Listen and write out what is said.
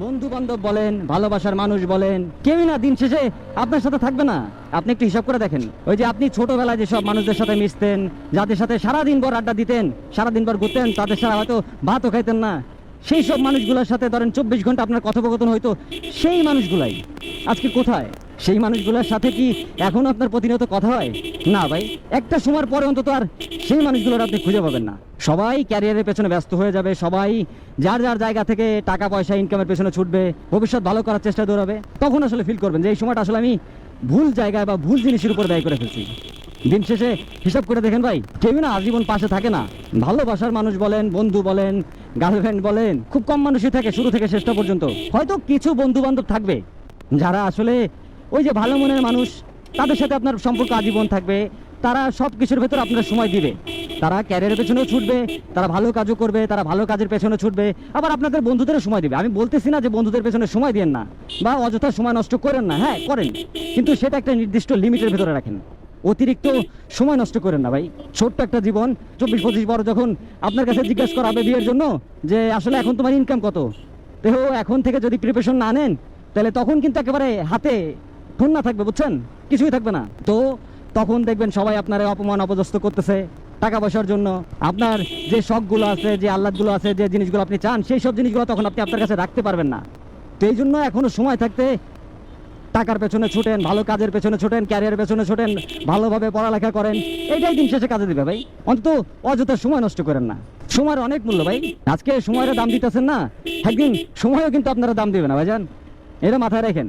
বন্ধু বান্ধব বলেন, ভালোবাসার মানুষ বলেন, কেউই না দিন শেষে আপনার সাথে থাকবে না। আপনি একটু হিসাব করে দেখেন। ওই যে আপনি ছোটবেলায় যেসব মানুষদের সাথে মিশতেন, যাদের সাথে সারাদিন ভর আড্ডা দিতেন, সারাদিন ভর ঘুরতেন, তাদের সাথে হয়তো ভাতও খাইতেন না। সেই সব মানুষগুলোর সাথে ধরেন চব্বিশ ঘণ্টা আপনার কথোপকথন হয়তো সেই মানুষগুলাই। আজকে কোথায়? সেই মানুষগুলোর সাথে কি এখন আপনার প্রতিনিয়ত কথা হয়? না ভাই, একটা সময়ের পরে অন্তত আর সেই মানুষগুলোর আপনি খুঁজে পাবেন না। সবাই ক্যারিয়ারের পেছনে ব্যস্ত হয়ে যাবে, সবাই যার যার জায়গা থেকে টাকা, পয়সা ইনকামের পেছনে ছুটবে, ভবিষ্যৎ ভালো করার চেষ্টা দৌড়াবে, তখন আসলে ফিল করবেন যে এই সময়টা আসলে আমি ভুল জায়গায় বা ভুল জিনিসের উপর ব্যয় করে ফেলছি। দিন শেষে হিসাব করে দেখেন ভাই, কেউ না আজীবন পাশে থাকে না। ভালোবাসার মানুষ বলেন, বন্ধু বলেন গার্লফ্রেন্ড বলেন, খুব কম মানুষই থাকে শুরু থেকে শেষটা পর্যন্ত। হয়তো কিছু বন্ধু বান্ধব থাকবে, যারা আসলে ওই যে ভালো মনের মানুষ, তাদের সাথে আপনার সম্পর্ক আজীবন থাকবে। তারা সব কিছুর ভেতর আপনার সময় দিবে। তারা ক্যারিয়ারের পেছনেও ছুটবে, তারা ভালো কাজও করবে, তারা ভালো কাজের পেছনে ছুটবে। আবার আপনাদের বন্ধুদেরও সময় দিবে। আমি বলতেছি না যে বন্ধুদের পেছনে সময় দেন না, বা অযথা সময় নষ্ট করেন না। হ্যাঁ করেন। কিন্তু সেটা একটা নির্দিষ্ট লিমিটের ভেতরে রাখেন। অতিরিক্ত সময় নষ্ট করেন না ভাই। ছোট্ট একটা জীবন, চব্বিশ, পঁচিশ বড় যখন আপনার কাছে জিজ্ঞাসা করা হবে বিয়ের জন্য যে, আসলে এখন তোমার ইনকাম কত? তো এখন থেকে যদি প্রিপারেশন না নেন, তাহলে তখন কিন্তু একেবারে হাতে না থাকবে, বুঝছেন? কিছুই থাকবে না। তো তখন দেখবেন সবাই আপনার অপমান অপদস্থ করতেছে টাকা পয়সার জন্য। আপনার যে শখগুলো আছে, যে আহ্লাদগুলো আছে, যে জিনিসগুলো আপনি চান, সেই সব জিনিসগুলো তখন আপনি আপনার কাছে রাখতে পারবেন না। তো এই জন্য এখনও সময় থাকতে টাকার পেছনে ছুটেন, ভালো কাজের পেছনে ছুটেন ক্যারিয়ার পেছনে ছুটেন, ভালোভাবে পড়ালেখা করেন। এটাই দিন শেষে কাজে দিবে ভাই। অন্তত অযথা সময় নষ্ট করেন না। সময়ের অনেক মূল্য ভাই। আজকে সময়ের দাম দিতেছেন না। একদিন সময়ও কিন্তু আপনারা দাম দিবে না ভাইজান। এটা মাথায় রাখেন।